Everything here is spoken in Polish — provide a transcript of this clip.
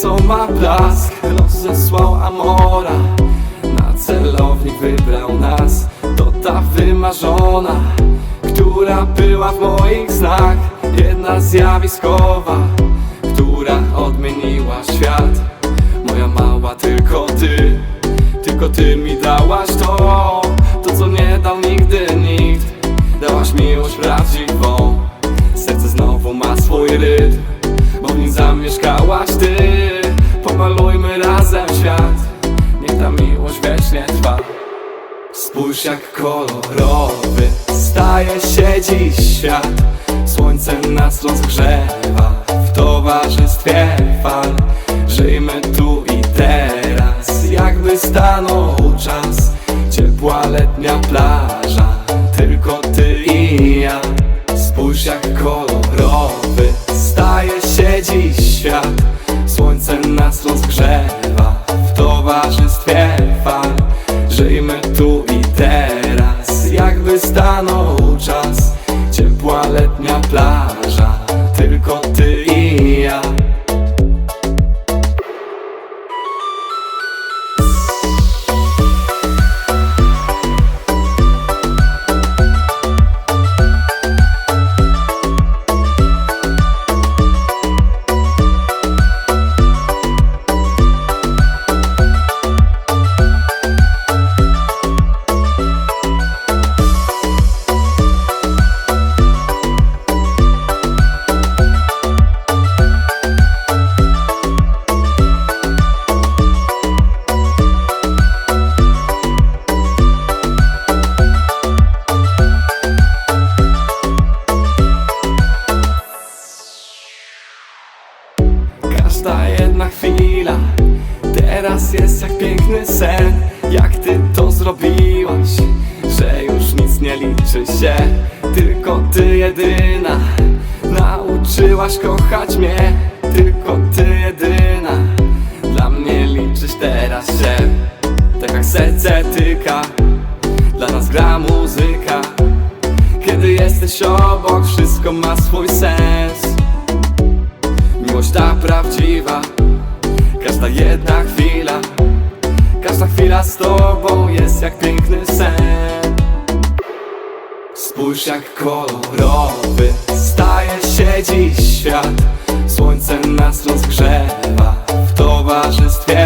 co ma blask. Rozesłał Amora Na celownik wybrał nas. To ta wymarzona Która była w moich snach. Jedna zjawiskowa Która odmieniła świat. Moja mała tylko ty Tylko ty mi dałaś to To co nie dał nigdy nikt. Dałaś miłość prawdziwą Serce znowu ma swój rytm Bo w nim zamieszkałaś ty Pomalujmy razem świat. Niech ta miłość wiecznie trwa. Spójrz jak kolorowy Staje się dziś świat. Słońce nas rozgrzewa W towarzystwie fal. Żyjmy tu towarzystwie fal Żyjmy tu i teraz Jakby stanął czas. Ciepła letnia plaża Jest jak piękny sen. Jak ty to zrobiłaś Że już nic nie liczy się? Tylko ty jedyna Nauczyłaś kochać mnie. Tylko ty jedyna Dla mnie liczysz teraz się. Tak jak serce tyka Dla nas gra muzyka. Kiedy jesteś obok Wszystko ma swój sens. Miłość ta prawdziwa jedna chwila. Każda chwila z tobą jest jak piękny sen. Spójrz jak kolorowy Staje się dziś świat. Słońce nas rozgrzewa W towarzystwie